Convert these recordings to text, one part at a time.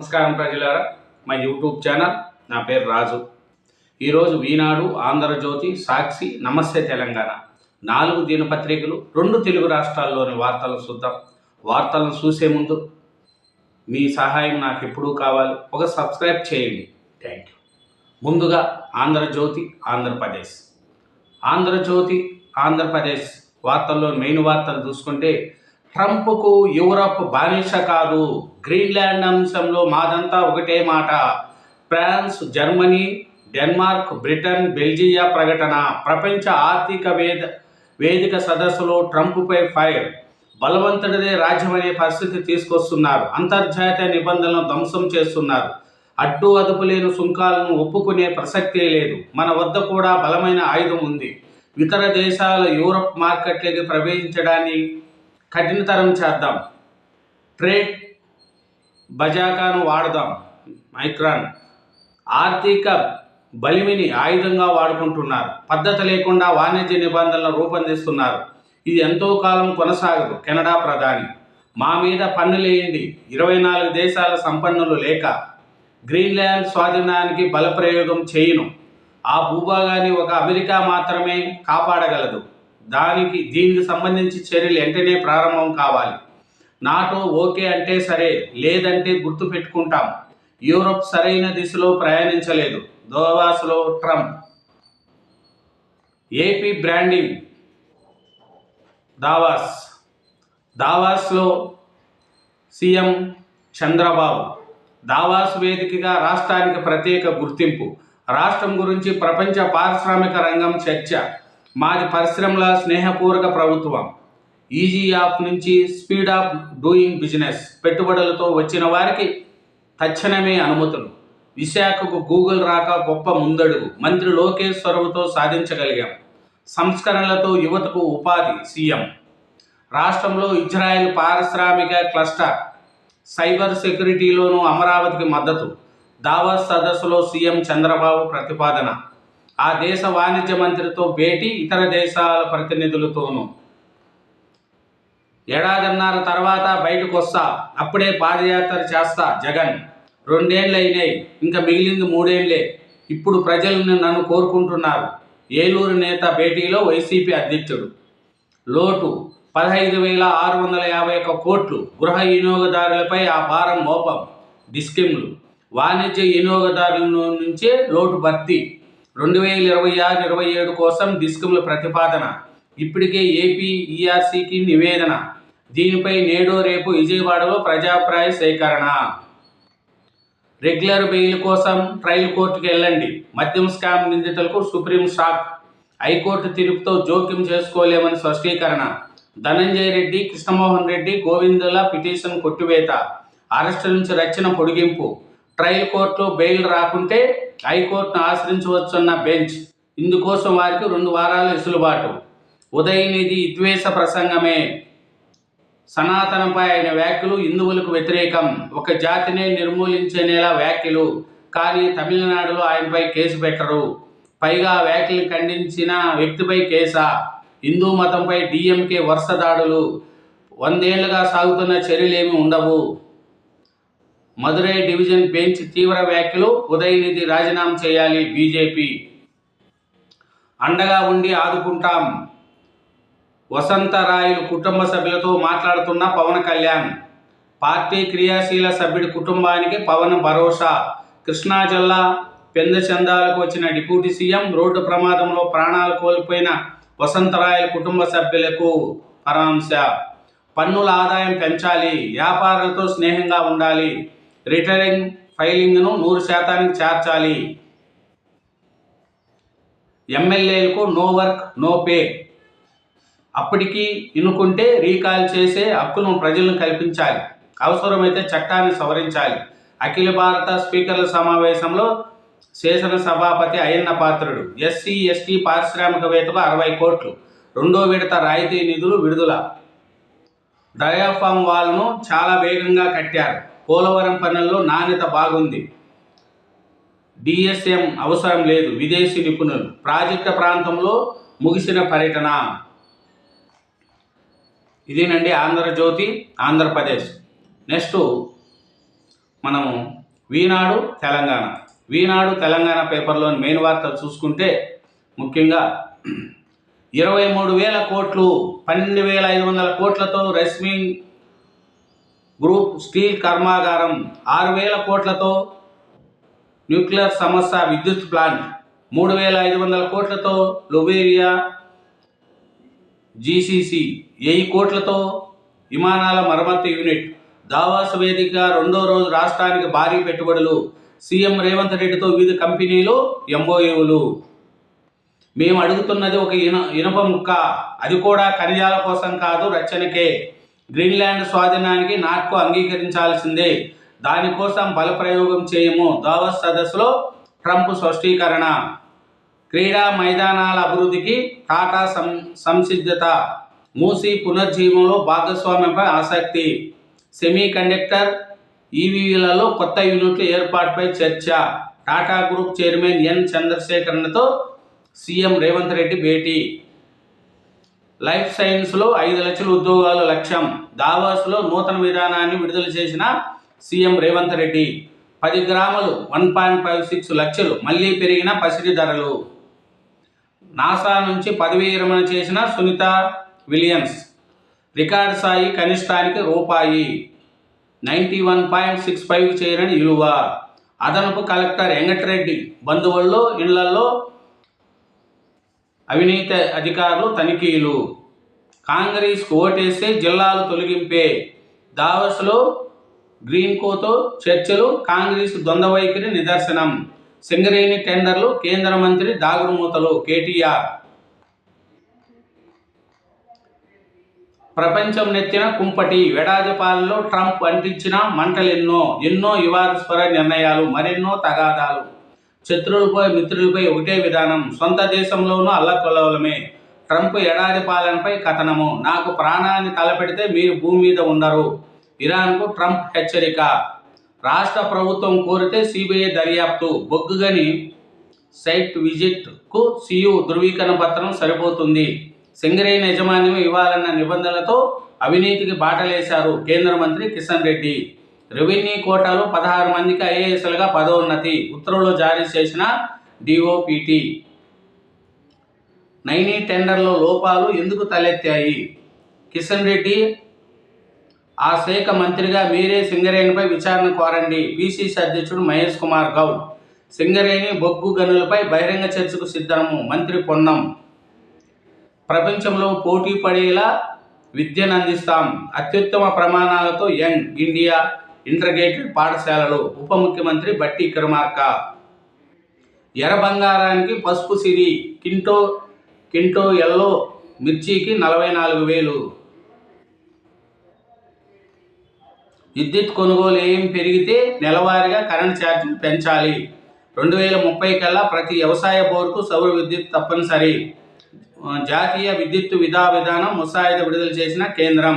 నమస్కారం ప్రజలారా మా యూట్యూబ్ ఛానల్ నా పేరు రాజు. ఈరోజు ఈనాడు ఆంధ్రజ్యోతి సాక్షి నమస్తే తెలంగాణ. నాలుగు దినపత్రికలు రెండు తెలుగు రాష్ట్రాల్లోని వార్తలను చూద్దాం. వార్తలను చూసే ముందు మీ సహాయం నాకు ఎప్పుడూ కావాలి. ఒక సబ్స్క్రైబ్ చేయండి. థ్యాంక్ యూ ముందుగా ఆంధ్రజ్యోతి ఆంధ్రప్రదేశ్. ఆంధ్రజ్యోతి ఆంధ్రప్రదేశ్ వార్తల్లో మెయిన్ వార్తలు చూసుకుంటే ట్రంప్కు యూరప్ బానిస కాదు. గ్రీన్లాండ్ అంశంలో మాదంతా ఒకటే మాట. France Germany Denmark Britain Belgium ప్రకటన. ప్రపంచ ఆర్థిక వేద వేదిక సదస్సులో ట్రంప్పై ఫైర్. బలవంతుడిదే రాజ్యమనే పరిస్థితి తీసుకొస్తున్నారు. అంతర్జాతీయ నిబంధనలను ధ్వంసం చేస్తున్నారు. అడ్డు అదుపు లేని సుంకాలను ఒప్పుకునే ప్రసక్తే లేదు. మన వద్ద కూడా బలమైన ఆయుధం ఉంది. ఇతర దేశాల యూరప్ మార్కెట్లకి ప్రవేశించడాన్ని కఠినతరం చేద్దాం. ట్రేడ్ బజాకాను వాడదాం. మైక్రాన్. ఆర్థిక బలిమిని ఆయుధంగా వాడుకుంటున్నారు. పద్ధతి లేకుండా వాణిజ్య నిబంధనలు రూపొందిస్తున్నారు. ఇది ఎంతో కాలం కొనసాగదు. కెనడా ప్రధాని. మా మీద పన్నులేయండి ఇరవై నాలుగు దేశాల సంపన్నులు లేక గ్రీన్లాండ్ స్వాధీనానికి బలప్రయోగం చేయను. ఆ భూభాగాన్ని ఒక అమెరికా మాత్రమే కాపాడగలదు. దానికి దీనికి సంబంధించి చర్యలు వెంటనే ప్రారంభం కావాలి. నాటో ఓకే అంటే సరే లేదంటే గుర్తు పెట్టుకుంటాం. యూరోప్ సరైన దిశలో ప్రయాణించలేదు. దోవాస్లో ట్రంప్. AP branding. దావాస్. దావాస్లో సీఎం చంద్రబాబు. దావాస్ వేదికగా రాష్ట్రానికి ప్రత్యేక గుర్తింపు. రాష్ట్రం గురించి ప్రపంచ పారిశ్రామిక రంగం చర్చ. మాది పరిశ్రమల స్నేహపూర్వక ప్రభుత్వం. ఈజీ యాప్ నుంచి స్పీడ్ ఆఫ్ డూయింగ్ బిజినెస్ పెట్టుబడులతో వచ్చిన వారికి తక్షణమే అనుమతులు. విశాఖకు గూగుల్ రాక గొప్ప ముందడుగు. మంత్రి లోకేష్ చొరవతో సాధించగలిగాం. సంస్కరణలతో యువతకు ఉపాధి సీఎం. రాష్ట్రంలో ఇజ్రాయెల్ పారిశ్రామిక క్లస్టర్ సైబర్ సెక్యూరిటీలోనూ అమరావతికి మద్దతు. దావా సదస్సులో సీఎం చంద్రబాబు ప్రతిపాదన. ఆ దేశ వాణిజ్య మంత్రితో భేటీ ఇతర దేశాల ప్రతినిధులతోనూ. ఏడాదిన్నర తర్వాత బయటకు వస్తా అప్పుడే పాదయాత్ర చేస్తా జగన్. రెండేళ్ళు అయినాయి ఇంకా మిగిలింది మూడేళ్ళే. ఇప్పుడు ప్రజలను నన్ను కోరుకుంటున్నారు. ఏలూరు నేత భేటీలో వైసీపీ అధ్యక్షుడు. లోటు పదహైదు వేల ఆరు వందల యాభై ఒక్క కోట్లు గృహ వినియోగదారులపై ఆ భారం మోపం డిస్కిమ్లు. వాణిజ్య వినియోగదారుల నుంచే లోటు భర్తీ. రెండు వేల ఇరవై ఆరు ఇరవై ఏడు కోసం డిస్కిమ్ల ప్రతిపాదన. ఇప్పటికే ఏపీ ఈఆర్సీకి నివేదన. దీనిపై నేడు రేపు విజయవాడలో ప్రజాప్రాయ సేకరణ. రెగ్యులర్ బెయిల్ కోసం ట్రయల్ కోర్టుకు వెళ్ళండి. మద్యం స్కామ్ నిందితులకు సుప్రీం షాక్. హైకోర్టు తీర్పుతో జోక్యం చేసుకోలేమని స్పష్టీకరణ. ధనంజయ రెడ్డి కృష్ణమోహన్ రెడ్డి గోవిందుల పిటిషన్ కొట్టివేత. అరెస్టు నుంచి రక్షణ పొడిగింపు. ట్రయల్ కోర్టులో బెయిల్ రాకుంటే హైకోర్టును ఆశ్రయించవచ్చన్న బెంచ్ ఇందుకోసం వారికి రెండు వారాల వెసులుబాటు. ఉదయనిధి విద్వేష ప్రసంగమే. సనాతనంపై ఆయన వ్యాఖ్యలు హిందువులకు వ్యతిరేకం. ఒక జాతినే నిర్మూలించేనేలా వ్యాఖ్యలు. కానీ తమిళనాడులో ఆయనపై కేసు పెట్టరు. పైగా వ్యాఖ్యలు ఖండించిన వ్యక్తిపై కేసా? హిందూ మతంపై డిఎంకే వరుస దాడులు. వందేళ్ళుగా సాగుతున్న చర్యలేమి ఉండవు. మదురై డివిజన్ బెంచ్ తీవ్ర వ్యాఖ్యలు ఉదయనిధి రాజీనామా చేయాలి బీజేపీ. అండగా ఉండి ఆదుకుంటాం. వసంతరాయులు కుటుంబ సభ్యులతో మాట్లాడుతున్న పవన్ కళ్యాణ్. పార్టీ క్రియాశీల సభ్యుడి కుటుంబానికి పవన్ భరోసా. కృష్ణా జిల్లా పెందచందాలకు వచ్చిన డిప్యూటీ సీఎం రోడ్డు ప్రమాదంలో ప్రాణాలు కోల్పోయిన వసంతరాయల కుటుంబ సభ్యులకు పరామర్శ. పన్నుల ఆదాయం పెంచాలి వ్యాపారులతో స్నేహంగా ఉండాలి. రిటైరింగ్ ఫైలింగ్ను నూరు శాతానికి చేర్చాలి. ఎమ్మెల్యేలకు నో వర్క్ నో పే. అప్పటికి ఇనుకుంటే రీకాల్ చేసే హక్కును ప్రజలను కల్పించాలి. అవసరమైతే చట్టాన్ని సవరించాలి. అఖిల భారత స్పీకర్ల సమావేశంలో శాసన సభాపతి అయ్యన్న పాత్రుడు ఎస్సీ ఎస్టీ పారిశ్రామికవేత్తకు అరవై కోట్లు రెండో విడత రాయితీ నిధులు విడుదల. డయాఫామ్ వాల్ను చాలా వేగంగా కట్టారు. పోలవరం పనుల్లో నాణ్యత బాగుంది. డిఎస్ఎం అవసరం లేదు విదేశీ నిపుణులు. ప్రాజెక్టు ప్రాంతంలో ముగిసిన పర్యటన. ఇదేనండి ఆంధ్రజ్యోతి ఆంధ్రప్రదేశ్. నెక్స్ట్ మనము వీనాడు తెలంగాణ. వీనాడు తెలంగాణ పేపర్లోని మెయిన్ వార్తలు చూసుకుంటే ముఖ్యంగా ఇరవై మూడు వేల కోట్లు పన్నెండు వేల ఐదు వందల కోట్లతో రెస్మింగ్ గ్రూప్ స్టీల్ కర్మాగారం ఆరు వేల కోట్లతో న్యూక్లియర్ సమస్య విద్యుత్ ప్లాంట్ మూడు వేల ఐదు వందల కోట్లతో లొబేరియా జీసీసీ వెయ్యి కోట్లతో విమానాల మరమ్మతు యూనిట్. దావాసు వేదిక రెండో రోజు రాష్ట్రానికి భారీ పెట్టుబడులు. సీఎం రేవంత్ రెడ్డితో వివిధ కంపెనీలు ఎంఓయూలు. మేము అడుగుతున్నది ఒక ఇన ఇనుప ముక్క. అది కూడా ఖనిజాల కోసం కాదు రక్షణకే గ్రీన్లాండ్ స్వాధీనానికి నాకు అంగీకరించాల్సిందే. దానికోసం బలప్రయోగం చేయము. దావస్ సదస్సులో ట్రంప్ స్పష్టీకరణ. క్రీడా మైదానాల అభివృద్ధికి టాటా సం సంసిద్ధత. మూసి పునర్జీవంలో భాగస్వామ్యంపై ఆసక్తి. సెమీ కండక్టర్ ఈవీలలో కొత్త యూనిట్ల ఏర్పాటుపై చర్చ. టాటా గ్రూప్ చైర్మన్ ఎన్ చంద్రశేఖరన్తో సీఎం రేవంత్ రెడ్డి భేటీ. లైఫ్ సైన్స్లో ఐదు లక్షల ఉద్యోగాలు లక్ష్యం. దావాస్లో నూతన విధానాన్ని విడుదల చేసిన సీఎం రేవంత్ రెడ్డి. పది గ్రాములు వన్ పాయింట్ ఫైవ్ సిక్స్ లక్షలు మళ్ళీ పెరిగిన పసిడి ధరలు. నాసా నుంచి పదవి విరమణ చేసిన సునీత విలియమ్స్. రికార్డ్ స్థాయి కనిష్టానికి రూపాయి. Ninety one point six five చేయరని విలువ అదనపు కలెక్టర్ వెంకటరెడ్డి. బంధువుల్లో ఇళ్ళలో అవినీతి అధికారులు తనిఖీలు. కాంగ్రెస్ ఓటేస్తే జిల్లాలు తొలగింపే. దావస్లో గ్రీన్కోతో చర్చలు కాంగ్రెస్ ద్వంద్వ వైఖరి నిదర్శనం. సింగరేణి టెండర్లు కేంద్ర మంత్రి దాగుడుమూతలు కేటీఆర్. ప్రపంచం నెత్తిన కుంపటి వెడాజపాలలో ట్రంప్ అంటించిన మంటలెన్నో ఎన్నో వివాదస్పర నిర్ణయాలు మరెన్నో తగాదాలు. శత్రువులపై మిత్రులపై ఒకటే విధానం. సొంత దేశంలోనూ అల్లకొలవలమే ట్రంప్ ఎడారి పాలనపై కథనము. నాకు ప్రాణాన్ని తలపెడితే మీరు భూమి మీద ఉండరు. ఇరాన్కు ట్రంప్ హెచ్చరిక. రాష్ట్ర ప్రభుత్వం కోరితే సిబిఐ దర్యాప్తు. బొగ్గుగని సైట్ విజిట్కు సియు ధృవీకరణ పత్రం సరిపోతుంది. సింగరేణి యజమాన్యం ఇవ్వాలన్న నిబంధనలతో అవినీతికి బాటలేశారు కేంద్ర మంత్రి కిషన్ రెడ్డి. రెవెన్యూ కోటాలో పదహారు మందికి ఐఏఎస్లుగా పదోన్నతి. ఉత్తర్వులు జారీ చేసిన డిఓపిటి. నైనీ టెండర్లో లోపాలు ఎందుకు తలెత్తాయి? కిషన్ రెడ్డి ఆ శాఖ మంత్రిగా మీరే సింగరేణిపై విచారణ కోరండి. పిసిసి అధ్యక్షుడు మహేష్ కుమార్ గౌడ్. సింగరేణి బొగ్గు గనులపై బహిరంగ చర్చకు సిద్ధము. మంత్రి పొన్నం. ప్రపంచంలో పోటీ పడేలా విద్యను అందిస్తాం. అత్యుత్తమ ప్రమాణాలతో యంగ్ ఇండియా ఇంటర్గ్రేటెడ్ పాఠశాలలు ఉప ముఖ్యమంత్రి బట్టి విక్రమార్క ఎర్ర బంగారానికి పసుపు సిరి కింటో కింటో ఎల్లో మిర్చికి నలభై నాలుగు వేలు. విద్యుత్ కొనుగోలు ఏం పెరిగితే నెలవారీగా కరెంట్ ఛార్జీలు పెంచాలి. రెండు వేల ముప్పై కల్లా ప్రతి వ్యవసాయ బోర్డుకు సౌర విద్యుత్ తప్పనిసరి. జాతీయ విద్యుత్ విధా విధానం ముసాయిదా విడుదల చేసిన కేంద్రం.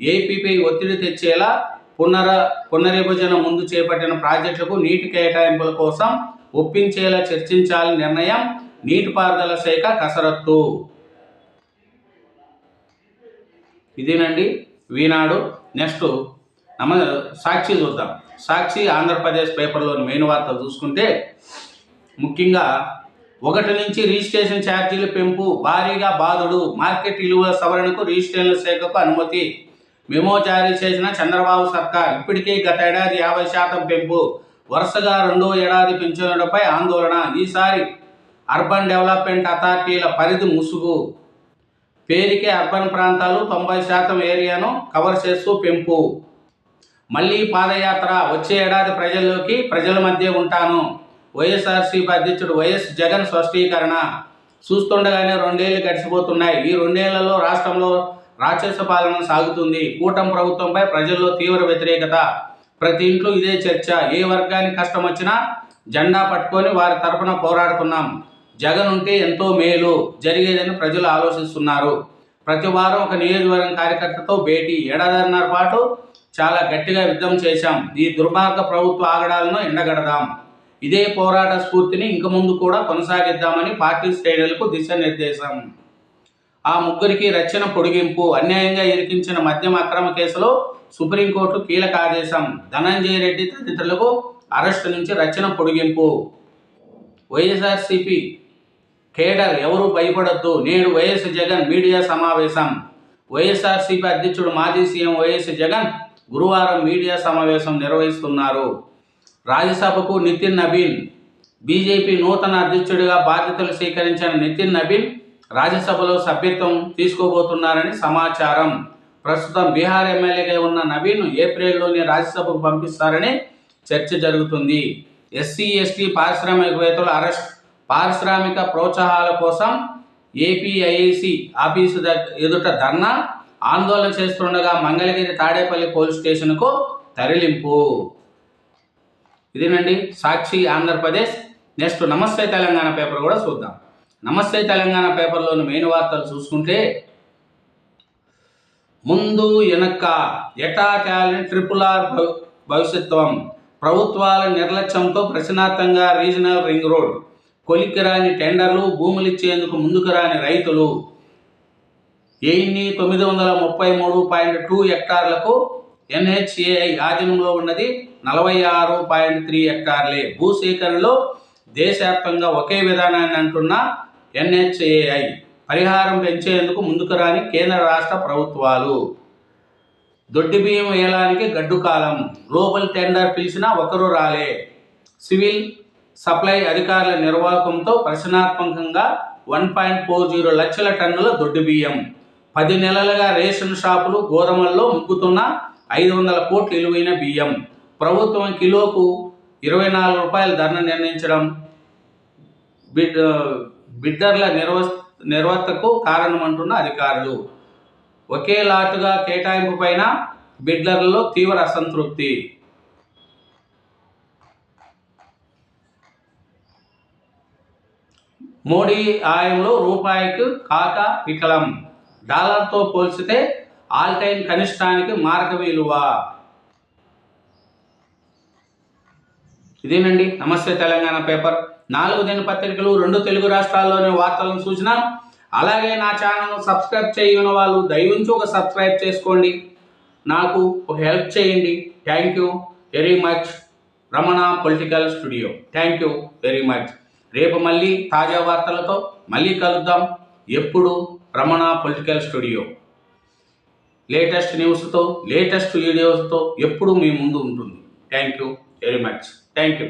ఏపీపై ఒత్తిడి తెచ్చేలా పునర పునర్విభజన ముందు చేపట్టిన ప్రాజెక్టులకు నీటి కేటాయింపుల కోసం ఒప్పించేలా చర్చించాలని నిర్ణయం నీటిపారుదల శాఖ కసరత్తు. ఇదేనండి వీనాడు. నెక్స్ట్ నమ సాక్షి చూద్దాం. సాక్షి ఆంధ్రప్రదేశ్ పేపర్లోని మెయిన్ వార్త చూసుకుంటే ముఖ్యంగా ఒకటి నుంచి రిజిస్ట్రేషన్ ఛార్జీల పెంపు భారీగా బాధుడు. మార్కెట్ విలువల సవరణకు రిజిస్ట్రేషన్ల శాఖకు అనుమతి. మెమో జారీ చేసిన చంద్రబాబు సర్కార్ ఇప్పటికే గత ఏడాది యాభై శాతం పెంపు వరుసగా రెండో ఏడాది పెంచడంపై ఆందోళన. ఈసారి అర్బన్ డెవలప్మెంట్ అథారిటీల పరిధి ముసుగు. పేరుకే అర్బన్ ప్రాంతాలు తొంభై శాతం ఏరియాను కవర్ చేస్తూ పెంపు. మళ్ళీ పాదయాత్ర. వచ్చే ఏడాది ప్రజల్లోకి ప్రజల మధ్య ఉంటాను. వైఎస్ఆర్సీపీ అధ్యక్షుడు వైఎస్ జగన్ స్పష్టీకరణ. చూస్తుండగానే రెండేళ్ళు గడిచిపోతున్నాయి. ఈ రెండేళ్ళలో రాష్ట్రంలో రాక్షస పాలన సాగుతుంది. కూటమి ప్రభుత్వంపై ప్రజల్లో తీవ్ర వ్యతిరేకత. ప్రతి ఇంట్లో ఇదే చర్చ. ఏ వర్గానికి కష్టం వచ్చినా జెండా పట్టుకొని వారి తరపున పోరాడుతున్నాం. జగన్ ఉంటే ఎంతో మేలు. జరిగేదని ప్రజలు ఆలోచిస్తున్నారు. ప్రతి వారం ఒక నియోజకవర్గం కార్యకర్తతో భేటీ. ఏడాదిన్నర పాటు చాలా గట్టిగా యుద్ధం చేశాం. ఈ దుర్మార్గ ప్రభుత్వ ఆగడాలను ఎండగడదాం. ఇదే పోరాట స్ఫూర్తిని ఇంక ముందు కూడా కొనసాగిద్దామని పార్టీ శ్రేణులకు దిశానిర్దేశం. ఆ ముగ్గురికి రక్షణ పొడిగింపు అన్యాయంగా ఇరికించిన మద్యం అక్రమ కేసులో సుప్రీంకోర్టు కీలక ఆదేశం. ధనంజయ రెడ్డి తదితరులకు అరెస్టు నుంచి రక్షణ పొడిగింపు. వైఎస్ఆర్సిపి కేడర్ ఎవరు భయపడొద్దు. నేడు వైఎస్ జగన్ మీడియా సమావేశం. వైఎస్ఆర్సీపీ అధ్యక్షుడు మాజీ సీఎం వైఎస్ జగన్ గురువారం మీడియా సమావేశం నిర్వహిస్తున్నారు. రాజ్యసభకు నితిన్ నబీన్ బీజేపీ నూతన అధ్యక్షుడిగా బాధ్యతలు స్వీకరించిన నితిన్ నబీన్ రాజ్యసభలో సభ్యత్వం తీసుకోబోతున్నారని సమాచారం. ప్రస్తుతం బీహార్ ఎమ్మెల్యేగా ఉన్న నవీన్ ఏప్రిల్లోనే రాజ్యసభకు పంపిస్తారని చర్చ జరుగుతుంది. ఎస్సీ ఎస్టీ పారిశ్రామికవేత్తలు అరెస్ట్ పారిశ్రామిక ప్రోత్సాహాల కోసం ఏపీఐసి ఆఫీసు ఎదుట ధర్నా ఆందోళన చేస్తుండగా మంగళగిరి తాడేపల్లి పోలీస్ స్టేషన్కు తరలింపు. ఇదేనండి. సాక్షి ఆంధ్రప్రదేశ్. నెక్స్ట్ నమస్తే తెలంగాణ పేపర్ కూడా చూద్దాం. నమస్తే తెలంగాణ పేపర్లోని మెయిన్ వార్తలు చూసుకుంటే ముందు వెనక్క ఎటా టాలెంట్ ట్రిపుల్ ఆర్ భవి- భవిష్యత్వం? ప్రభుత్వాల నిర్లక్ష్యంతో ప్రశ్నార్థంగా రీజనల్ రింగ్ రోడ్. కొలిక్కి రాని టెండర్లు భూములు ఇచ్చేందుకు ముందుకు రాని రైతులు. ఎయిన్ని తొమ్మిది వందల ముప్పై మూడు పాయింట్ టూ హెక్టార్లకు ఎన్హెచ్ఏఐ ఆధీనంలో ఉన్నది నలభై ఆరు పాయింట్ త్రీ హెక్టార్లే. భూసేకరణలో దేశవ్యాప్తంగా ఒకే విధానాన్ని అంటున్న ఎన్హెచ్ఏఐ పరిహారం పెంచేందుకు ముందుకు రాని కేంద్ర రాష్ట్ర ప్రభుత్వాలు. దొడ్డి బియ్యం వేయడానికి గడ్డు కాలం. గ్లోబల్ టెండర్ పిలిచినా ఒకరు రాలే. సివిల్ సప్లై అధికారుల నిర్వాహకంతో ప్రశ్నాత్మకంగా వన్ పాయింట్ ఫోర్ జీరో లక్షల టన్నుల దొడ్డి బియ్యం. పది నెలలుగా రేషన్ షాపులు గోధుమల్లో ముగ్గుతున్న ఐదు వందల కోట్లు విలువైన బియ్యం. ప్రభుత్వం కిలోకు ఇరవై నాలుగు రూపాయల ధర నిర్ణయించడం. బిడ్ బిడ్డర్ల నిర్వ నిర్వర్తకు కారణమంటున్న అధికారులు. ఒకే లాటుగా కేటాయింపు పైన బిడ్లర్లలో తీవ్ర అసంతృప్తి. మోడీ ఆయంలో రూపాయికి కాక వికలం. డాలర్తో పోల్చితే ఆల్ టైం కనిష్టానికి మార్గ విలువ ఇదేనండి నమస్తే తెలంగాణ పేపర్. నాలుగు దినపత్రికలు రెండు తెలుగు రాష్ట్రాల్లోని వార్తలను సూచన అలాగే నా ఛానల్ను సబ్స్క్రైబ్ చేయని వాళ్ళు దయవుంచి ఒక సబ్స్క్రైబ్ చేసుకోండి. నాకు ఒక హెల్ప్ చేయండి. Thank you very much. Ramana political studio. Thank you very much. రేపు మళ్ళీ తాజా వార్తలతో మళ్ళీ కలుద్దాం. ఎప్పుడు రమణ పొలిటికల్ స్టూడియో. లేటెస్ట్ న్యూస్తో లేటెస్ట్ వీడియోస్తో ఎప్పుడు మీ ముందు ఉంటుంది. Thank you very much. Thank you.